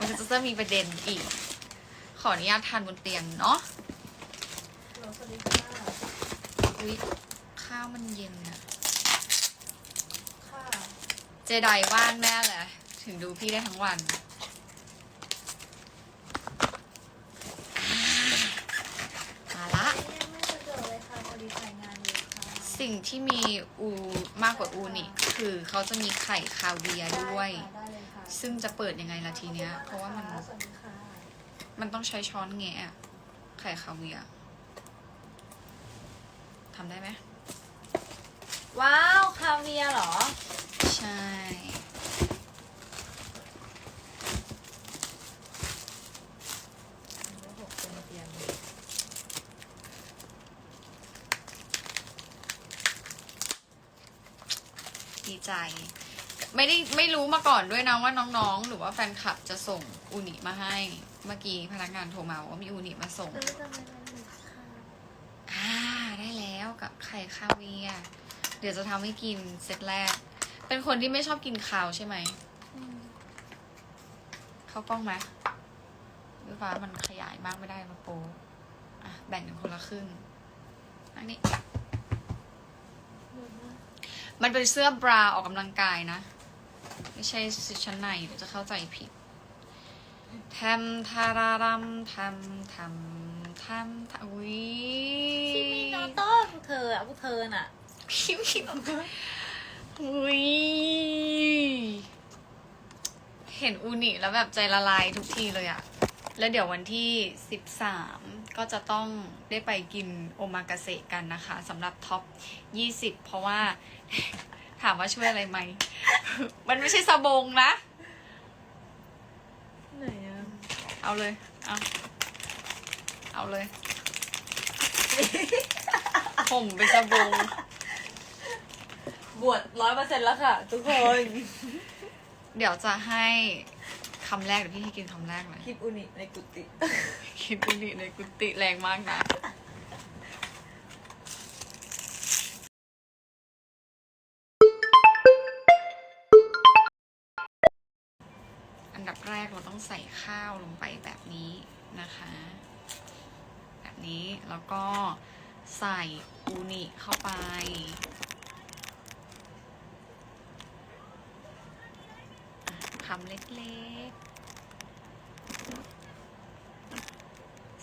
มันก็จะมีประเด็นอีก ขออนุญาตทานบนเตียงเนาะเราสวัสดีค่ะอุ๊ยข้าวมันเย็นอะค่ะเจไดว่านแม่เลยถึงดูพี่ได้ทั้งวันอ่ามาละ ยังไม่สะดวกเลยค่ะพอดีถ่ายงานอยู่ค่ะ สิ่งที่มีอูมากกว่าอูนี่คือเขาจะมีไข่คาเวียร์ด้วย ได้เลยค่ะซึ่งจะเปิดยังไงล่ะทีเนี้ย เพราะว่ามัน สวัสดีค่ะมันต้องใช้ช้อนแงะอะไข่คาเวียร์ทำได้ไหม ว้าว คาเวียร์เหรอ ใช่ หกเป็นเตียง ดี ใจ ไม่ได้ไม่รู้มาก่อนด้วยนะว่าน้องๆ หรือว่าแฟนคลับจะส่งอูนิมาให้ เมื่อกี้พนักงานโทรมาบอกว่ามีอูนิมาส่งเออทำไมมันหนึบค่ะอ่าได้แล้วกับไข่คาเวียร์เดี๋ยวจะทำให้กินเซตแรก เป็นคนที่ไม่ชอบกินคาวใช่ไหมอืมเข้ากล้องไหมด้วยฟ้ามันขยายมากไม่ได้มาโปรอะแบ่งกันคนละครึ่งอันนี้หนึบมาก มันเป็นเสื้อบราออกกำลังกายนะ ไม่ใช่ชุดชั้นในเดี๋ยวจะเข้าใจผิดทำทารารัมทำทำทำทำอุ้ยที่มีโนโต้พวกเธออะพวกเธอน่ะคิวคิวอุ้ยเห็นอูนิแล้วแบบใจละลายทุกทีเลยอะแล้วเดี๋ยววันที่13 ก็จะต้องได้ไปกินโอมากาเสะกันนะคะสำหรับท็อป 20 เพราะว่า ถามว่าช่วยอะไรไหม มันไม่ใช่สบงนะ ไหนอะเอาเลย เอา เอาเลย ผมเป็นสบง บวชร้อยเปอร์เซ็นต์แล้วค่ะ ทุกคน เดี๋ยวจะให้คำแรกเดี๋ยวพี่ให้กินคำแรกเลย คลิปอุนิในกุฏิ คิดดิในกุฏิแรงมากนะอันดับแรกเราต้องใส่ข้าวลงไปแบบนี้นะคะ แบบนี้แล้วก็ใส่อูนิเข้าไปคำเล็กๆ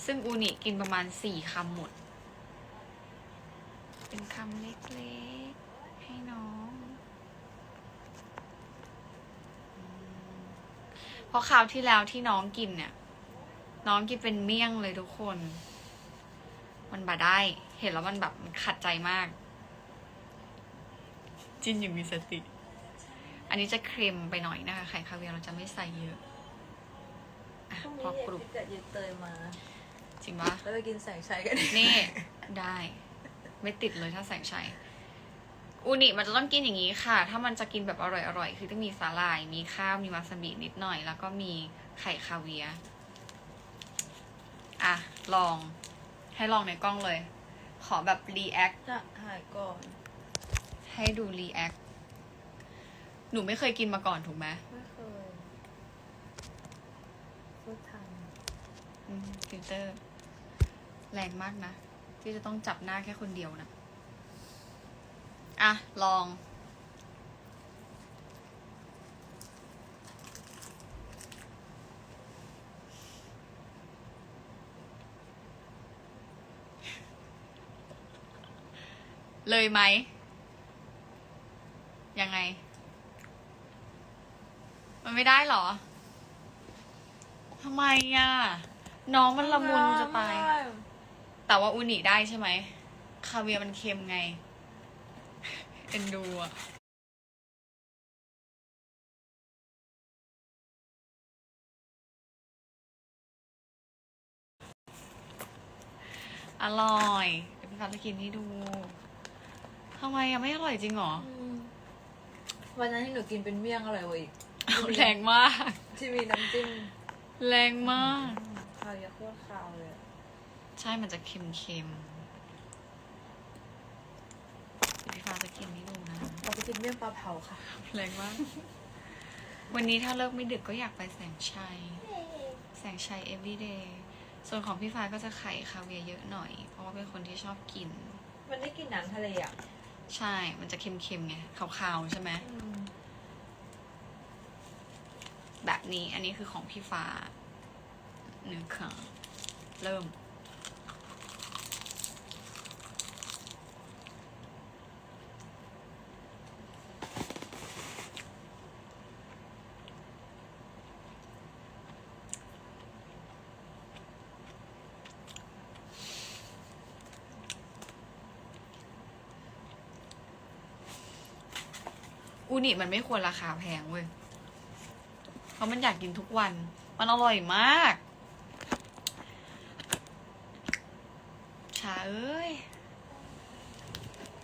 ซึ่งอูนิกินประมาณสี่คำหมด เป็นคำเล็กๆ ให้น้องอืมเพราะคราวที่แล้วที่น้องกินเนี่ย น้องกินเป็นเมี่ยงเลยทุกคน มันบาได้ เห็นแล้วมันแบบมันขัดใจมาก จินอยู่มีสติ อันนี้จะเค็มไปหน่อยนะคะ ไข่คาเวียร์เราจะไม่ใส่เยอะอะพรุ่งพนี้อเดี๋กยวรุบพี่กับยืนเตยมา จริงปะแล้วไปกินแสงชัยกันนี่ได้ ไม่ติดเลยถ้าแสงชัยอูนิมันจะต้องกินอย่างนี้ค่ะ ถ้ามันจะกินแบบอร่อยๆคือต้องมีสาหร่าย มีข้าว มีวาซาบินิดหน่อย แล้วก็มีไข่คาเวียร์อะ ลอง ให้ลองในกล้องเลย ขอแบบรีแอคจะหายก่อน ให้ดูรีแอคหนูไม่เคยกินมาก่อนถูกไหมไม่เคยพูดทันอืมฟิลเตอร์ แรงมากนะ ที่จะต้องจับหน้าแค่คนเดียวนะ อะ ลอง เลยไหม ยังไง มันไม่ได้เหรอทำไมอะ น้องมันละมุนจะตาย แต่ว่าอูนิได้ใช่ไหม คาเวียร์มันเค็มไง เอ็นดูอะอร่อยเดี๋ยวพี่ฟ้าจะกินให้ดูทำไมอะไม่อร่อยจริงเหรออืมวันนั้นที่หนูกินเป็นเมี่ยงอร่อยกว่าอีกเอาแรงมาก ที่มีน้ำจิ้มแรงมาก ข้าวเยอะโคตรข้าวเลยอะ ใช่มันจะเค็มๆเดี๋ยวพี่ฟ้าจะกินให้ดูนะเราไปกินเมี่ยงปลาเผาค่ะแรงมากวันนี้ถ้าเลิกไม่ดึกก็อยากไปแสงชัย แสงชัย everyday ส่วนของพี่ฟ้ายก็จะไข่คาเวียร์เยอะหน่อย เพราะว่าเป็นคนที่ชอบกิน มันได้กลินน้ำทะเลอะ ใช่ มันจะเค็มๆไงขาวๆใช่ไหมอืมแบบนี้อันนี้คือของพี่ฟ้าหนึ่งครั้งเริ่ม นิมันไม่ควรราคาแพงเว้ย เพราะมันอยากกินทุกวัน มันอร่อยมาก ชาเอ้ย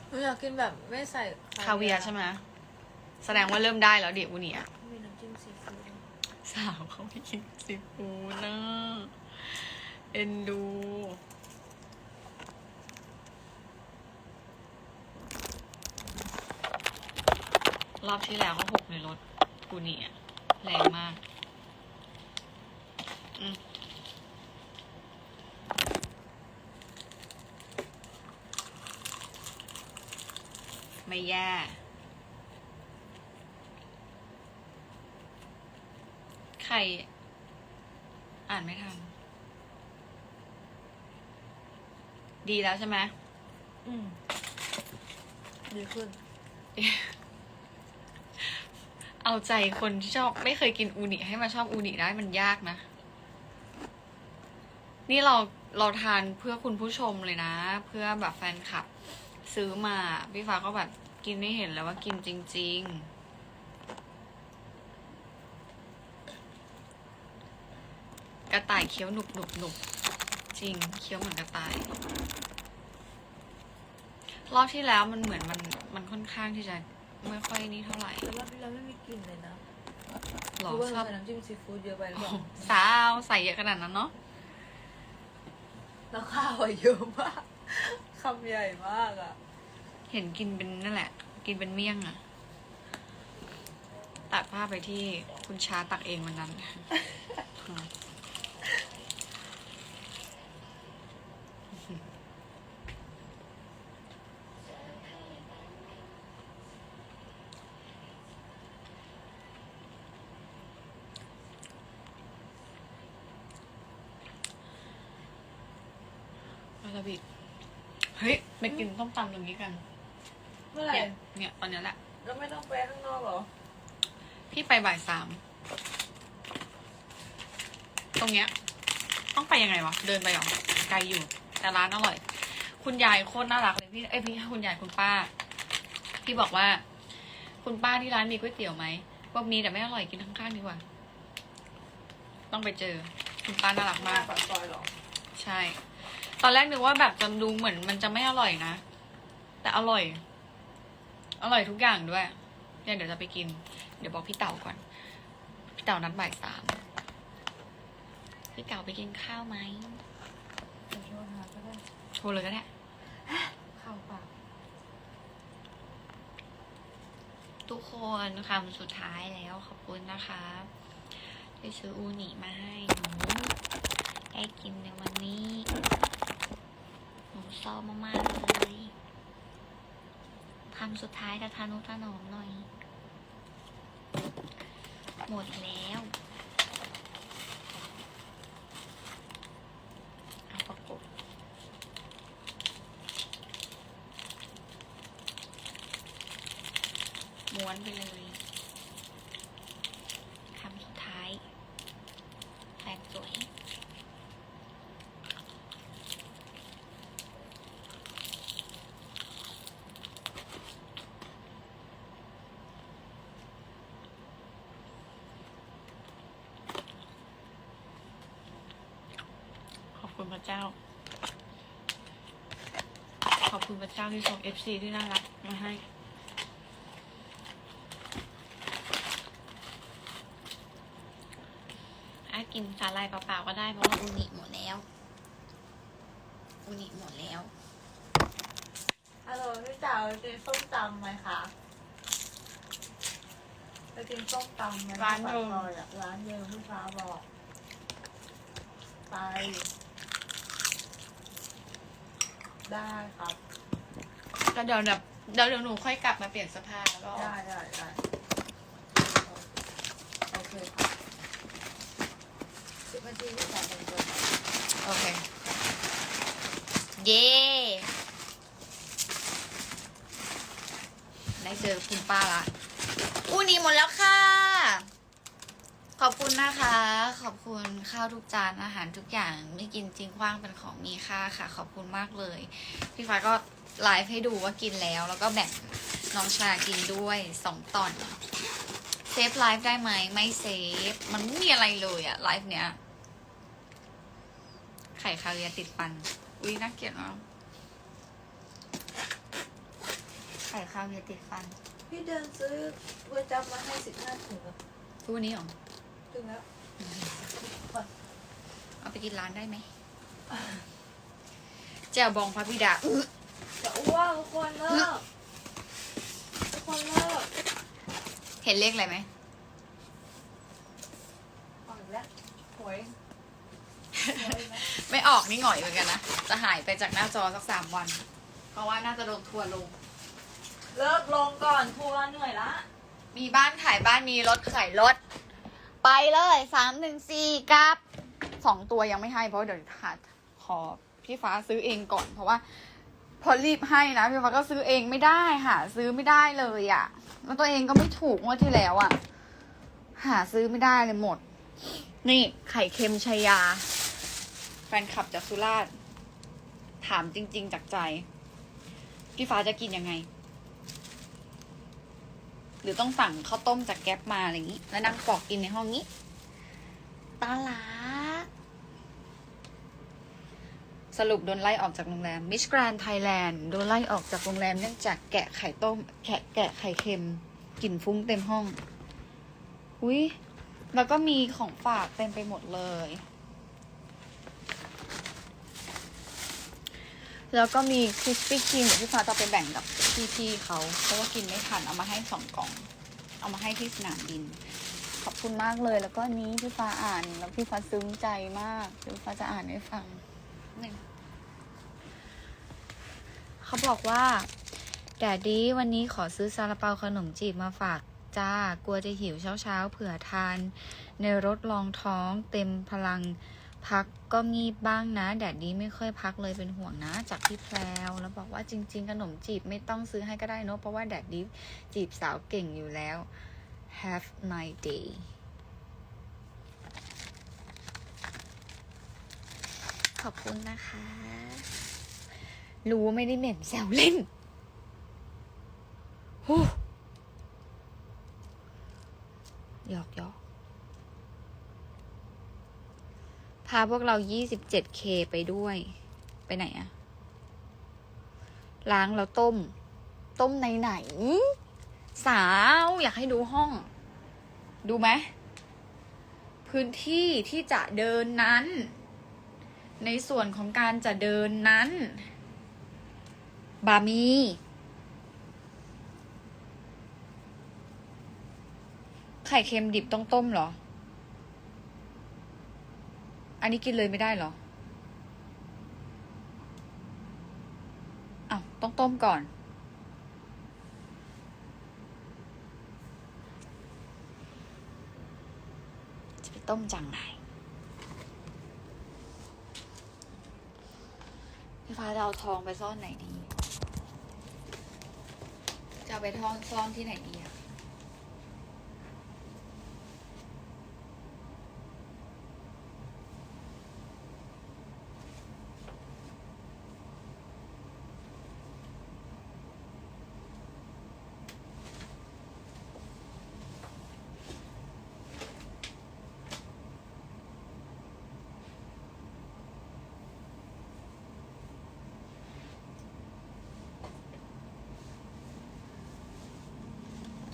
หนูอยากกินแบบไม่ใส่คาเวียร์ใช่ไหมแสดงว่าเริ่มได้แล้วเดี๋ยวอูนิอะมีน้ำจิ้มซีฟู้ดสาวเขาไม่กินซีฟู้ดนะเอ็นดู รอบที่แล้วก็หกในรถกูนี่อะแรงมากอืมไม่แย่ใคร อ่านไม่ทัน ดีแล้วใช่ไหมอืม ดีขึ้น เอาใจคนที่ชอบไม่เคยกินอูนิให้มาชอบอูนิได้มันยากนะ นี่เราเราทานเพื่อคุณผู้ชมเลยนะ เพื่อแบบแฟนคลับ ซื้อมาพี่ฟ้าก็แบบกินไม่เห็นแล้วว่ากินจริง ๆกระต่ายเคี้ยวหนุบหนุบหนุบจริงเคี้ยวเหมือนกระต่าย รอบที่แล้วมันเหมือนมันมันค่อนข้างที่จะ ไม่ค่อยนี่เท่าไหร่แต่รอบที่แล้วไม่มีกลิ่นเลยนะหรอรู้ว่าชอบใส่น้ำจิ้มซีฟู้ดเยอะไปหรือเปโอ้ล่าโหสาวใส่เยอะขนาดนั้นเนาะแล้วข้าวอะเยอะมากคำใหญ่มากอะเห็นกินเป็นนั่นแหละ กินเป็นเมี่ยงอะตัดภาพไปที่คุณชาตักเองวันนั้น วาซาบิเฮ้ยไปกินต้มตำตรงนี้กันเมื่อไหร่เนี่ยเนี่ยตอนเนี้ยแหละ แล้วไม่ต้องไปข้างนอกเหรอ พี่ไปบ่ายสาม ตรงเนี้ย ต้องไปยังไงวะ เดินไปหรอ ไกลอยู่ แต่ร้านอร่อย คุณยายโคตรน่ารักเลยพี่ เอ้ยพี่คุณยายคุณป้าพี่บอกว่า คุณป้าที่ร้านมีก๋วยเตี๋ยวไหมบอกมีแต่ไม่อร่อยกินข้างๆดีกว่า ต้องไปเจอ คุณป้าน่ารักมาก ปากซอยเหรอ ใช่ ตอนแรกนึกว่าแบบจะดูเหมือนมันจะไม่อร่อยนะ แต่อร่อย อร่อยทุกอย่างด้วยเนี่ยเดี๋ยวจะไปกิน เดี๋ยวบอกพี่เต่าก่อน พี่เต่านัดบ่ายสามพี่เต่าไปกินข้าวไหมเดี๋ยวโทรหาก็ได้โทรเลยก็ได้ข้าวปากทุกคนคำสุดท้ายแล้วขอบคุณนะคะที่ซื้ออูนิมาให้หนูได้กินในวันนี้ หนูชอมากๆเลยทำสุดท้ายจะทานุถนอมหน่อย หมดแล้ว เอาประกบม้วนไปเลยคำสุดท้าย แฟนสวย ขอบคุณพ ระเจ้า ขอบคุณพระเจ้าที่ส่งเอฟซีที่น่ารักมาให้อากินสาลายเปล่าๆก็ได้เพราะว่าอุนิหมดแล้ว อุนิหมดแล้วฮัลโหลพี่จ๋ากินส้มตำไหมคะไปกินส้มตำไหมร้านเดิมปกซอยอะร้านเดิมพี่ฟ้าบอก ไป ได้ครับก็เดี๋ยวแบบเดี๋ยวเดี๋ยวหนูค่อยกลับมาเปลี่ยนเสื้อผ้าแล้วก็ได้ได้ได้โอเคครับสิบนาทีที่สามเป็นตัวโอเค เย้ได้เจอคุณป้าละอูนี่หมดแล้วค่ะ ขอบคุณนะคะ ขอบคุณข้าวทุกจานอาหารทุกอย่างไม่กินจริงคว้างเป็นของมีค่าค่ะ ขอบคุณมากเลย พี่ฟ้าก็ไลฟ์ให้ดูว่ากินแล้ว แล้วก็แบ่งน้องชากินด้วยสองตอนเซฟไลฟ์ได้ไหมไม่เซฟ มันไม่มีอะไรเลยอะไลฟ์เนี้ย ไข่คาเวียร์ติดฟัน อุ้ยน่าเกลียดมากไข่คาเวียร์ติดฟัน พี่เดินซื้อก๋วยจั๊บมาให้สิบห้าถุงอะทุกวันนี้เหรอ ถึงแล้วเอาไปกินร้านได้ไหมแจ่วบองพระบิดาอื้อจะอ้วกทุกคนเลิกทุกคนเลิกเห็นเลขอะไรไหมอ่อนแล้วหวยหวยไหมไม่ออกนี่หง่อยเหมือนกันนะ จะหายไปจากหน้าจอสักสามวัน เพราะว่าน่าจะโดนทัวร์ลง เลิกลงก่อนทัวร์เหนื่อยละ มีบ้านขายบ้านมีรถขายรถ ไปเลยสามหนึ่งสี่กับสองตัวยังไม่ให้เพราะเดี๋ยวหาขอพี่ฟ้าซื้อเองก่อน เพราะว่า พอรีบให้นะพี่ฟ้าก็ซื้อเองไม่ได้หาซื้อไม่ได้เลยอะ่ะ แล้วตัวเองก็ไม่ถูกงวดที่แล้วอะ่ะ หาซื้อไม่ได้เลยหมด นี่ไข่เค็มชายา แฟนคลับจากสุราษฎร์ถามจริง ๆ จากใจ พี่ฟ้าจะกินยังไง หรือต้องสั่งข้าวต้มจากแก๊ปมาอะไรอย่างนี้ แล้วนั่งปอกกินในห้องนี้ตาลาสรุปโดนไล่ออกจากโรงแรมมิสแกรนไทยแลนด์โดนไล่ออกจากโรงแรมเนื่องจากแกะไข่ต้ม แกะแกะไข่เค็มกลิ่นฟุ้งเต็มห้อง อุ้ยแล้วก็มีของฝากเต็มไปหมดเลย แล้วก็มีคริสปี้ครีมเดี๋ยวพี่ฟ้าจะเอาไปแบ่งกับพี่ๆเขาเพราะว่ากินไม่ทันเอามาให้สองกล่อง เอามาให้ที่สนามบิน ขอบคุณมากเลย แล้วก็อันนี้พี่ฟ้าอ่านแล้วพี่ฟ้าซึ้งใจมากเดี๋ยวพี่ฟ้าจะอ่านให้ฟังหนึ่งเขาบอกว่าแดดดี้วันนี้ขอซื้อซาลาเปาขนมจีบมาฝากจ้ากลัวจะหิวเช้าๆเผื่อทาน ในรถรองท้องเต็มพลัง พักก็งีบบ้างนะแดดดี้ไม่ค่อยพักเลยเป็นห่วงนะ จากพี่แพรวแล้วบอกว่าจริง ๆ ขนมจีบไม่ต้องซื้อให้ก็ได้เนอะเพราะว่าแดดดีจีบสาวเก่งอยู่แล้ว Have my day ขอบคุณนะคะ รู้ว่าไม่ได้เหม็นแซวเล่นฮู้หยอกหยอก พาพวกเรา 27K ไปด้วย ไปไหนอะล้างแล้วต้ม ต้มในไหน สาวอยากให้ดูห้อง ดูไหม พื้นที่ที่จะเดินนั้น ในส่วนของการจะเดินนั้น บามีไข่เค็มดิบต้องต้มเหรอ อันนี้กินเลยไม่ได้เหรออ้าวต้องต้มก่อน จะไปต้มจังไหนพี่ฟ้าจะเอาทองไปซ่อนไหนดี จะเอาไปทองซ่อนที่ไหนดีอะ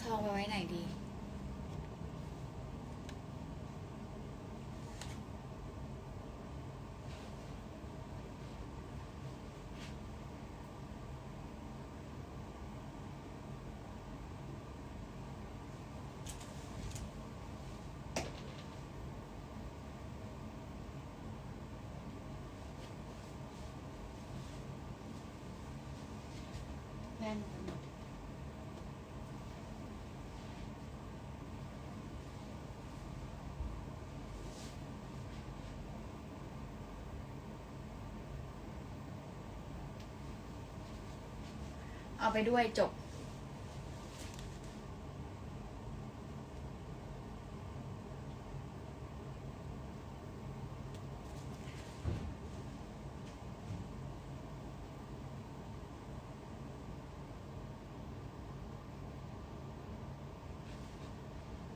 ทองไปไว้ไหนดี เน่น เอาไปด้วยจบ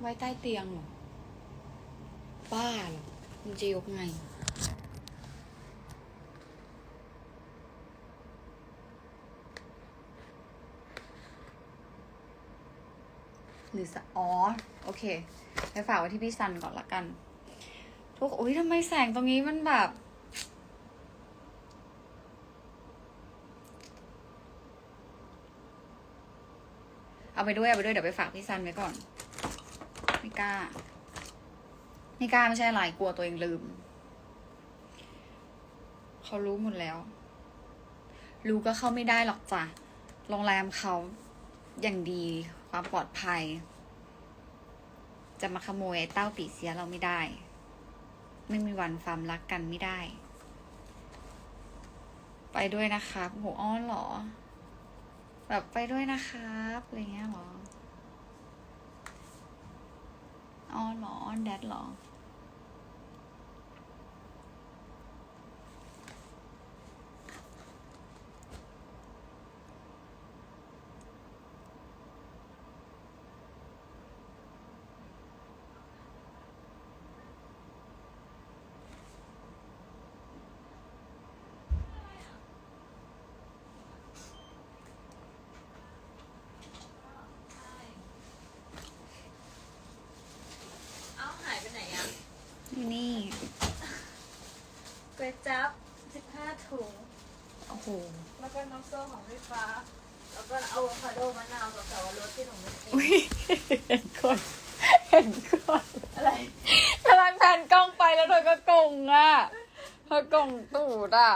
ไว้ใต้เตียงเหรอ บ้าเหรอ มันจะยกไง รือสอ๋อโอเค ไปฝากไว้ที่พี่ซันก่อนละกัน ทุกอุ้ยทำไมแสงตรงนี้มันแบบ เอาไปด้วยเอาไปด้วยเดี๋ยวไปฝากพี่ซันไว้ก่อนไม่กล้าไม่กล้าไม่ใช่อะไรกลัวตัวเองลืม เขารู้หมดแล้ว รู้ก็เข้าไม่ได้หรอกจ้ะโรงแรมเขาอย่างดี ความปลอดภัย จะมาขโมยเต้าปีเสียเราไม่ได้ ไม่มีวันความรักกันไม่ได้ ไปด้วยนะครับโหอ้อนเหรอ แบบไปด้วยนะครับอะไรเงี้ยเหรออ้อนเหรออ้อนแดดเหรอ เอ้าหายไปไหนอะ อยู่นี่ ก๋วย จั๊บสิบห้าถุง โอ้โห แล้วก็น้ำส้มของพี่ฟ้า แล้วก็อะโวคาโดมะนาวกับสับปะรดที่หนูไม่กินอุ้ยเห็นคนเห็นคนอะไรกำลังแผ่นกล้องไปแล้วเธอก็กงอะเธอกงตูดอะ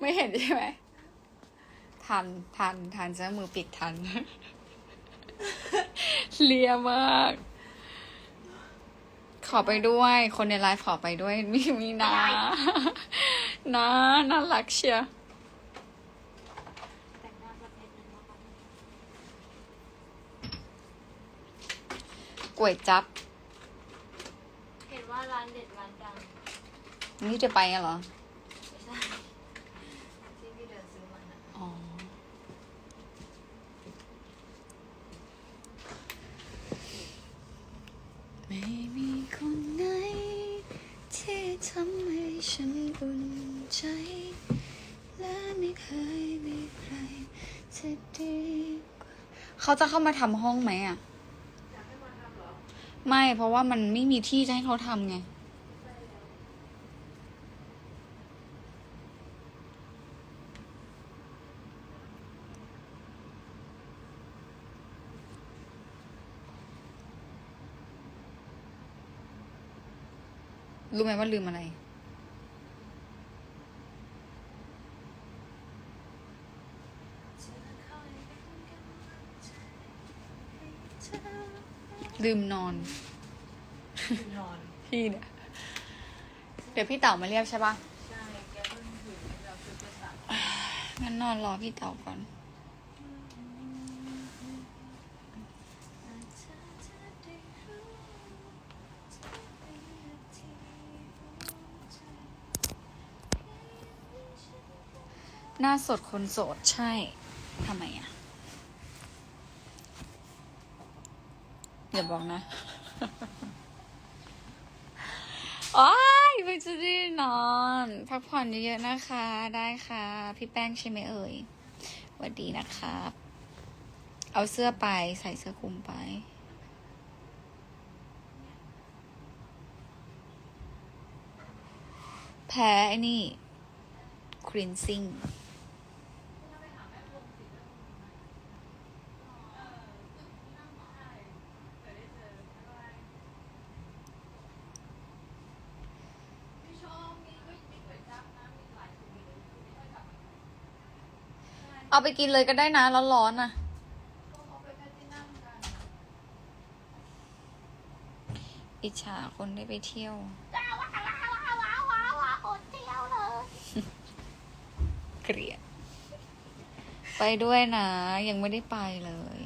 ไม่เห็นใช่ไหม ทันทันทันซะมือปิดทัน เลียมาก ขอไปด้วย คนในไลฟ์ขอไปด้วย มีมีนะนะน่ารักเชียร์แต่งหน้าสักนิดนึงนะคะก๋วยจับ เห็นว่าร้านเด็ดร้านดัง นี่จะไปอะเหรอ ไม่ใช่ ที่พี่เดินซื้อมานะ อ๋อ ไม่มีคนไหน ที่ทำให้ฉันอุ่นใจ และไม่เคยมีใครที่ดีกว่า เขาจะเข้ามาทำห้องไหมอะไม่เพราะว่ามันไม่มีที่จะให้เขาทำไงรู้ไหมว่าลืมอะไร ลืมนอน นอน พี่เนี่ยเดี๋ยวพี่เต๋ามาเรียกใช่ปะใช่แกเพิ่งถึงเราซื้อไปสั่งงั้นนอนรอพี่เต๋าก่อน หน้าสดคนโสดใช่ทำไมอะ อย่าบอกนะโอ้ยเพิ่งจะได้นอน พักผ่อนเยอะๆนะคะ ได้ค่ะ พี่แป้งใช่ไหมเอ่ยสวัสดีนะครับ เอาเสื้อไปใส่เสื้อคลุมไปแพ้ไอ้นี่ครีนซิ่ง พี่ชอบมีก็มีก๋วยจั๊บนะมีหลายถุง เอาไปกินเลยก็ได้นะ ร้อนๆนะอิจฉาคนได้ไปเที่ยวว้าวว้าวว้าวว้าวว้าวว้าวอดเที่ยวเลยเกลียด ไปด้วยนะ ยังไม่ได้ไปเลย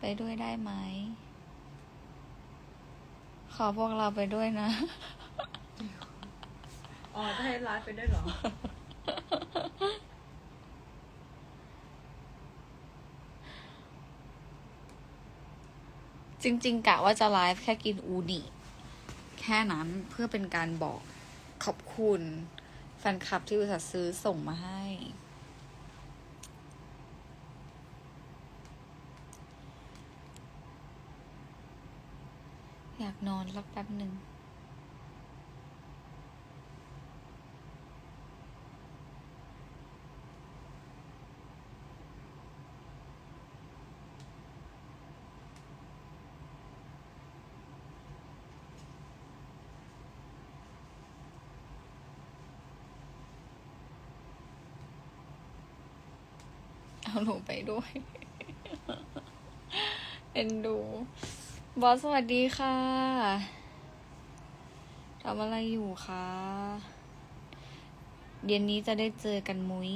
ไปด้วยได้ไหม ขอพวกเราไปด้วยนะ อ๋อจะให้ไลฟ์ไปด้วยเหรอ จริงๆกะว่าจะไลฟ์แค่กินอูนิแค่นั้นเพื่อเป็นการบอกขอบคุณ แฟนคลับที่อุตส่าห์ซื้อส่งมาให้ อยากนอนรักแป๊บหนึ่ง นูไปด้วย เอ็นดู บอสสวัสดีค่ะทำอะไรอยู่คะเย็นนี้จะได้เจอกันมุ้ย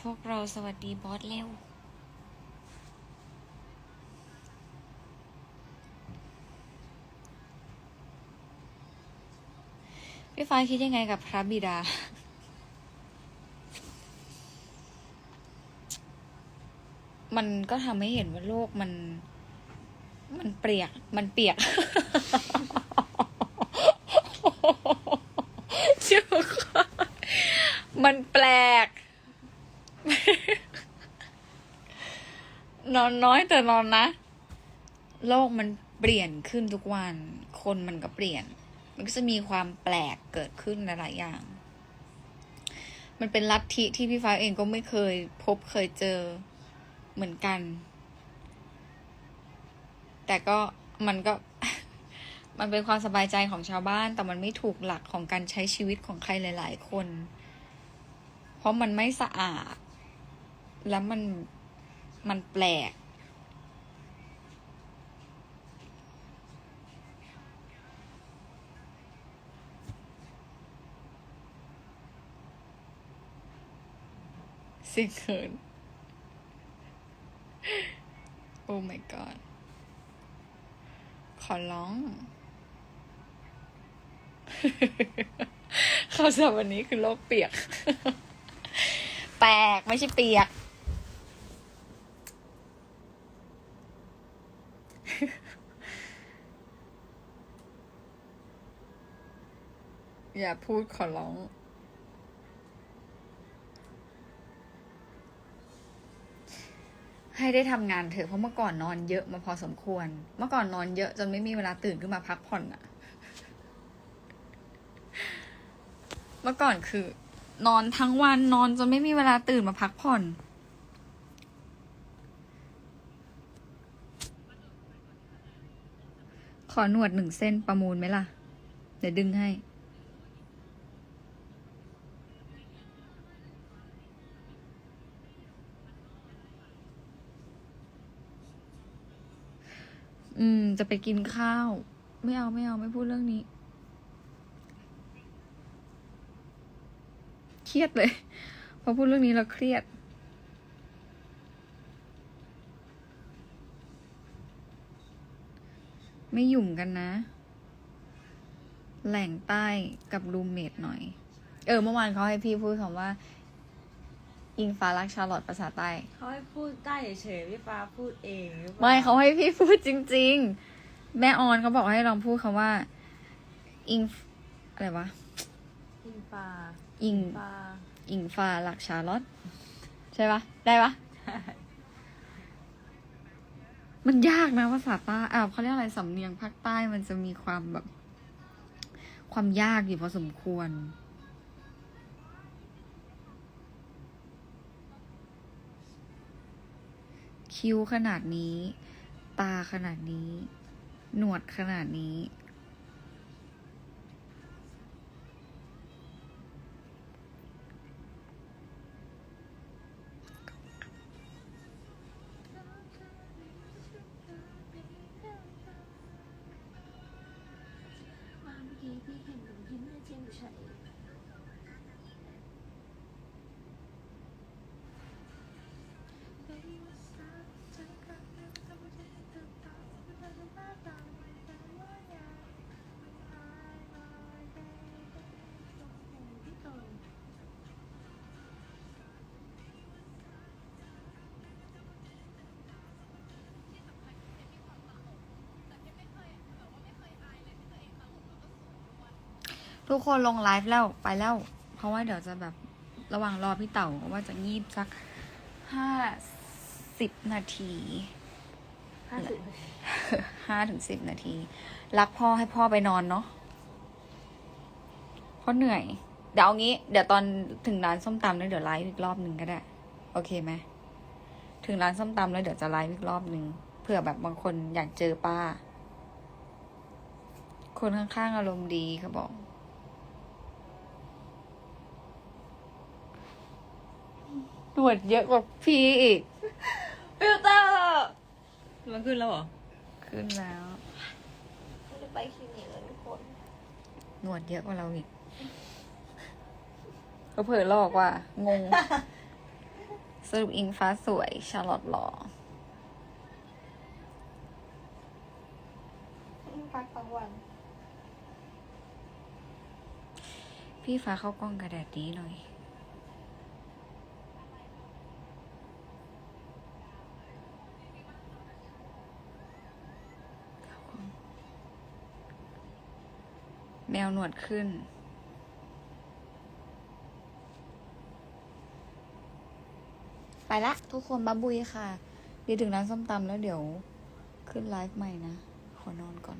พวกเราสวัสดีบอสเร็ว พี่ฟ้าคิดยังไงกับพระบิดา มันก็ทำให้เห็นว่าโลกมัน มันเปียก มันเปียกชื่อมันแปลก นอนน้อยแต่นอนนะ โลกมันเปลี่ยนขึ้นทุกวัน คนมันก็เปลี่ยน มันก็จะมีความแปลกเกิดขึ้นหลายๆอย่าง มันเป็นลัทธิที่พี่ฟ้าเองก็ไม่เคยพบเคยเจอเหมือนกัน แต่ก็มันก็มันเป็นความสบายใจของชาวบ้าน แต่มันไม่ถูกหลักของการใช้ชีวิตของใครหลาย ๆ คน เพราะมันไม่สะอาด แล้วมันมันแปลก สิ่งเขิน โอ้ my god ขอร้อง ข้าวสารวันนี้คือโลกเปียก แปลกไม่ใช่เปียก อย่าพูดขอร้อง ให้ได้ทำงานเถอะเพราะเมื่อก่อนนอนเยอะมาพอสมควร เมื่อก่อนนอนเยอะจนไม่มีเวลาตื่นขึ้นมาพักผ่อนอะเมื่อก่อนคือ นอนทั้งวันนอนจนไม่มีเวลาตื่นมาพักผ่อน ขอหนวดหนึ่งเส้นประมูลไหมล่ะ เดี๋ยวดึงให้ อืม จะไปกินข้าว ไม่เอาไม่เอาไม่พูดเรื่องนี้ เครียดเลย พอพูดเรื่องนี้แล้วเครียด ไม่หยุ่มกันนะ แหล่งใต้กับรูมเมทหน่อย เออ เมื่อวานเขาให้พี่พูดคำว่า อิงฟ้ารักชาร์ลอตภาษาใต้ เขาให้พูดได้เฉยๆพี่ฟ้าพูดเองหรือปล่ไม่เขาให้พี่พูดจริง ๆ แม่ออนเขาบอกให้ลองพูดคำว่า อิงอะไรวะ อิงฟ้าอิง ฟ้าอิงฟ้าหลักชาร์ลอตใช่ปะได้ปะมันยากนะภาษาใต้อ่าวเขาเรียกอะไรสำเนียงภาคใต้มันจะมีความแบบ ความยากอยู่พอสมควร คิ้วขนาดนี้ ตาขนาดนี้ หนวดขนาดนี้ ทุกคนลงไลฟ์แล้วไปแล้ว เพราะว่าเดี๋ยวจะแบบระหว่างรอพี่เต่าว่าจะงีบสักห้าสิบนาทีห้าสิบห้าถึงสิบนาที รักพ่อให้พ่อไปนอนเนาะเพราะเหนื่อย เดี๋ยวเอางี้ เดี๋ยวตอนถึงร้านส้มตำแล้วเดี๋ยวไลฟ์อีกรอบหนึ่งก็ได้ โอเคไหมถึงร้านส้มตำแล้วเดี๋ยวจะไลฟ์อีกรอบหนึ่งเผื่อแบบบางคนอยากเจอป้า คนข้างๆอารมณ์ดีเขาบอก หนวดเยอะกว่าพี่อีก ฟิลเตอร์มันขึ้นแล้วเหรอ ขึ้นแล้วไม่ได้ไปคลินิกเลยทุกคนหนวดเยอะกว่าเราอีกเขาเผลอหลอกว่างง สรุปอิงฟ้าสวย ชาลอตหล่อพักกลางวัน พี่ฟ้าเข้ากล้องกระแดดนี้หน่อย แมวหนวดขึ้น ไปละ ทุกคนมาบุยค่ะ เดี๋ยวถึงร้านส้มตำแล้วเดี๋ยวขึ้นไลฟ์ใหม่นะ ขอนอนก่อน